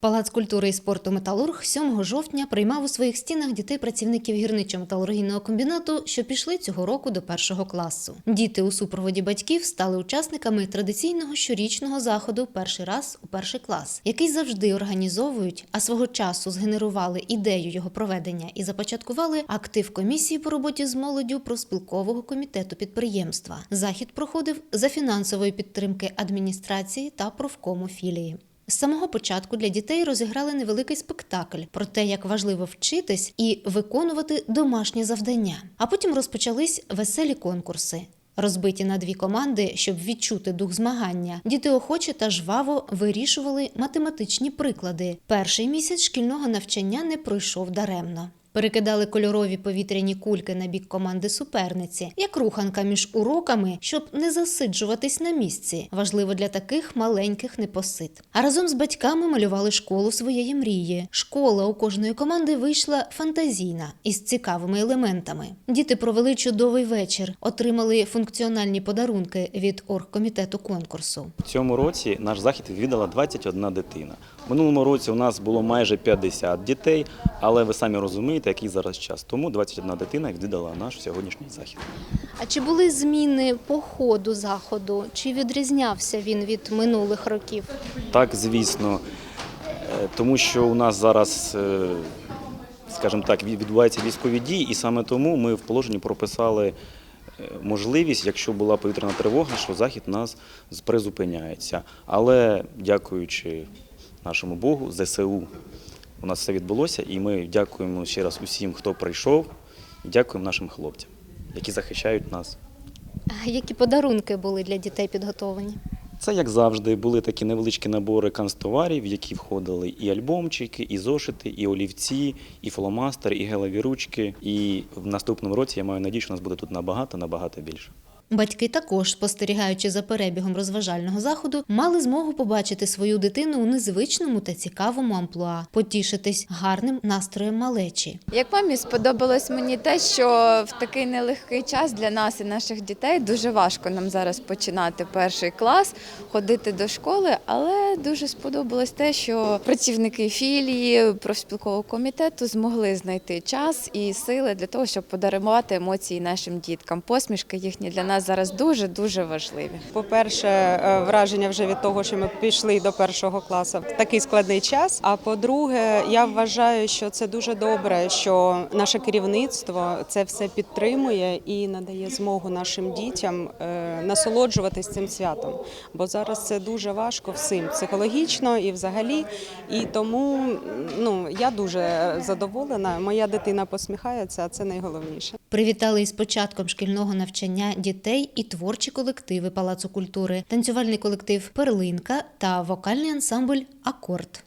Палац культури і спорту Металург 7 жовтня приймав у своїх стінах дітей працівників гірничо-металургійного комбінату, що пішли цього року до першого класу. Діти у супроводі батьків стали учасниками традиційного щорічного заходу Перший раз у перший клас, який завжди організовують, а свого часу згенерували ідею його проведення і започаткували актив комісії по роботі з молоддю проспілкового комітету підприємства. Захід проходив за фінансової підтримки адміністрації та профкому філії. З самого початку для дітей розіграли невеликий спектакль про те, як важливо вчитись і виконувати домашні завдання. А потім розпочались веселі конкурси. Розбиті на дві команди, щоб відчути дух змагання, діти охоче та жваво вирішували математичні приклади. Перший місяць шкільного навчання не пройшов даремно. Перекидали кольорові повітряні кульки на бік команди суперниці, як руханка між уроками, щоб не засиджуватись на місці. Важливо для таких маленьких непосид. А разом з батьками малювали школу своєї мрії. Школа у кожної команди вийшла фантазійна із цікавими елементами. Діти провели чудовий вечір, отримали функціональні подарунки від оргкомітету конкурсу. В цьому році наш захід відвідала 21 дитина. В минулому році у нас було майже 50 дітей, але ви самі розумієте, який зараз час. Тому 21 дитина відвідала наш сьогоднішній захід. А чи були зміни по ходу заходу? Чи відрізнявся він від минулих років? Так, звісно, е, тому що у нас зараз, е, скажімо так, від- відбуваються військові дії, і саме тому ми в положенні прописали е, можливість, якщо була повітряна тривога, що захід нас призупиняється. Але дякуючи нашому Богу, ЗСУ, у нас все відбулося, і ми дякуємо ще раз усім, хто прийшов, і дякуємо нашим хлопцям, які захищають нас. А Які подарунки були для дітей підготовлені? Це, як завжди, були такі невеличкі набори канцтоварів, в які входили і альбомчики, і зошити, і олівці, і фломастери, і гелеві ручки. І в наступному році я маю надію, що нас буде тут набагато, набагато більше. Батьки також, спостерігаючи за перебігом розважального заходу, мали змогу побачити свою дитину у незвичному та цікавому амплуа, потішитись гарним настроєм малечі. Як мамі сподобалось мені те, що в такий нелегкий час для нас і наших дітей дуже важко нам зараз починати перший клас, ходити до школи, але дуже сподобалось те, що працівники філії профспілкового комітету змогли знайти час і сили для того, щоб подарувати емоції нашим діткам. Посмішки їхні для нас зараз дуже дуже важливі. По-перше, е, враження вже від того, що ми пішли до першого класу в такий складний час. А по-друге, я вважаю, що це дуже добре, що наше керівництво це все підтримує і надає змогу нашим дітям е, насолоджуватись цим святом. Бо зараз це дуже важко всім психологічно і взагалі. І тому ну я дуже задоволена. Моя дитина посміхається, а це найголовніше. Привітали із початком шкільного навчання дітей і творчі колективи Палацу культури, танцювальний колектив Перлинка та вокальний ансамбль Акорд.